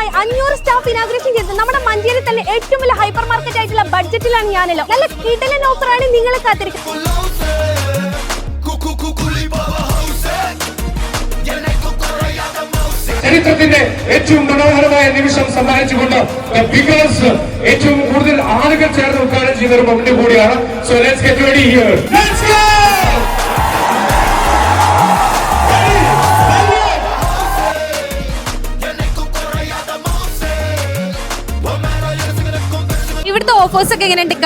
മനോഹരമായി അഞ്ഞൂറ് staff inauguration ചെയ്തത് നമ്മുടെ മഞ്ചേരി തന്നെ ഏറ്റവും വലിയ ഹൈപ്പർ മാർക്കറ്റ് ആയിട്ടുള്ള ബഡ്ജറ്റിലാണ് ഞാനല്ലോ. നല്ല കിടലൻ ഓഫറാണ് നിങ്ങളെ കാത്തിരിക്കുന്നത് ചരിത്രത്തിന്റെ ഏറ്റവും മനോഹരമായ നിമിഷം സമ്മാനിച്ചുകൊണ്ട് ബിഗേഴ്സ് ഏറ്റവും കൂടുതൽ ആളുകൾ ചേർന്ന് ഉദ്ഘാടനം ചെയ്ത ഒരു മൊമെന്റ് കൂടിയാണ്. So let's get ready here let's go ഇവിടുത്തെ ഓഫേഴ്സ് ഒക്കെ എങ്ങനെ ഉണ്ട്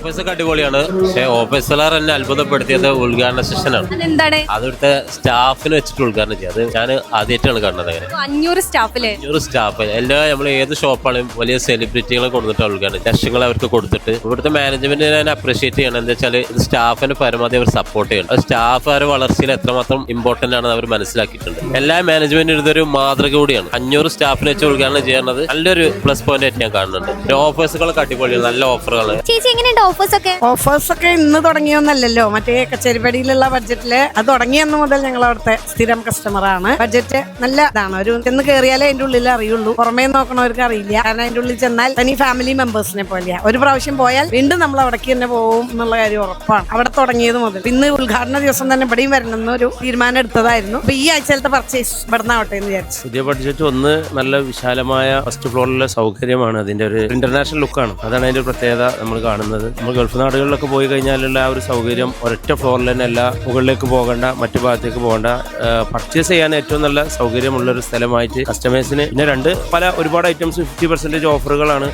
ഓഫീസ് ഒക്കെ അടിപൊളിയാണ്. പക്ഷേ ഓഫീസർ എന്നെ അത്ഭുതപ്പെടുത്തിയത് ഉദ്ഘാടന സെഷനാണ് അതെന്താണ്? അതിവിടുത്തെ സ്റ്റാഫിന് വെച്ചിട്ട് ഉദ്ഘാടനം ചെയ്യുക അത് ഞാൻ ആദ്യമായിട്ടാണ് കണ്ടത് അങ്ങനെ. അഞ്ഞൂറ് സ്റ്റാഫിൽ? അഞ്ഞൂറ് സ്റ്റാഫ്. എല്ലാ നമ്മൾ ഏത് ഷോപ്പാണെങ്കിലും വലിയ സെലിബ്രിറ്റികളെ കൊടുത്തിട്ടാണ് ഉദ്ഘാടനം ലക്ഷങ്ങൾ അവർക്ക് കൊടുത്തിട്ട് ഇവിടുത്തെ മാനേജ്മെന്റ് ഞാൻ അപ്രീഷിയേറ്റ് ചെയ്യണം. എന്താ വെച്ചാൽ സ്റ്റാഫിന് പരമാവധി അവർ സപ്പോർട്ട് ചെയ്യണം. സ്റ്റാഫ് അവരുടെ വളർച്ചയിൽ എത്രമാത്രം ഇമ്പോർട്ടന്റ് ആണെന്ന് അവർ മനസ്സിലാക്കിയിട്ടുണ്ട്. എല്ലാ മാനേജ്മെന്റിനും ഇതൊരു മാതൃക കൂടിയാണ്. അഞ്ഞൂറ് സ്റ്റാഫിനെ വെച്ച് ഉദ്ഘാടനം ചെയ്യുന്നത് നല്ലൊരു പ്ലസ് പോയിന്റ് ആയിട്ട് ഞാൻ കാണുന്നുണ്ട്. ഓഫേഴ്സുകളൊക്കെ അടിപൊളിയാണ്. നല്ല ഓഫറുകൾ ചേച്ചി എങ്ങനെയുണ്ട് ഓഫേഴ്സ് ഒക്കെ ഓഫേഴ്സ് ഒക്കെ ഇന്ന് തുടങ്ങിയൊന്നല്ലല്ലോ. മറ്റേ കച്ചേരിപ്പടിയിലുള്ള ബഡ്ജറ്റിൽ അത് തുടങ്ങിയെന്ന് മുതൽ ഞങ്ങൾ അവിടുത്തെ സ്ഥിരം കസ്റ്റമർ ആണ്. ബഡ്ജറ്റ് നല്ല ഇതാണ്. ഒരു ചെന്ന് കയറിയാലേ അതിന്റെ ഉള്ളിൽ അറിയുള്ളൂ. പുറമേ നോക്കണവർക്ക് അറിയില്ല. കാരണം അതിന്റെ ഉള്ളിൽ ചെന്നാൽ തനി ഫാമിലി മെമ്പേഴ്സിനെ പോലെയാ. ഒരു പ്രാവശ്യം പോയാൽ വീണ്ടും നമ്മൾ അവിടേക്ക് തന്നെ പോകും എന്നുള്ള കാര്യം ഉറപ്പാണ്. അവിടെ തുടങ്ങിയത് മുതൽ. ഇന്ന് ഉദ്ഘാടന ദിവസം തന്നെ ഇവിടെയും വരണം എന്നൊരു തീരുമാനം എടുത്തതായിരുന്നു. അപ്പൊ ഈ ആഴ്ചയിലത്തെ പർച്ചേസ് ഇവിടെ നിന്നാവട്ടെ എന്ന് വിചാരിച്ചു. പുതിയ ബഡ്ജറ്റ് ഒന്ന് നല്ല വിശാലമായ ഫസ്റ്റ് ഫ്ലോറിലെ സൗകര്യമാണ് അതിന്റെ ഒരു ഇന്റർനാഷണൽ ലുക്കാണ് അതാണ് അതിന്റെ പ്രത്യേകത നമ്മൾ കാണുന്നത്. നമ്മൾ ഗൾഫ് നാടുകളിലൊക്കെ പോയി കഴിഞ്ഞാലുള്ള ആ ഒരു സൗകര്യം ഒരൊറ്റ ഫ്ലോറിൽ തന്നെ അല്ല മുകളിലേക്ക് പോകേണ്ട മറ്റു ഭാഗത്തേക്ക് പോകേണ്ട പർച്ചേസ് ചെയ്യാൻ ഏറ്റവും നല്ല സൗകര്യമുള്ള ഒരു സ്ഥലമായിട്ട് കസ്റ്റമേഴ്സിന് പിന്നെ രണ്ട് പല ഒരുപാട് ഐറ്റംസ് ഫിഫ്റ്റി പെർസെന്റേജ് ഓഫറുകളാണ്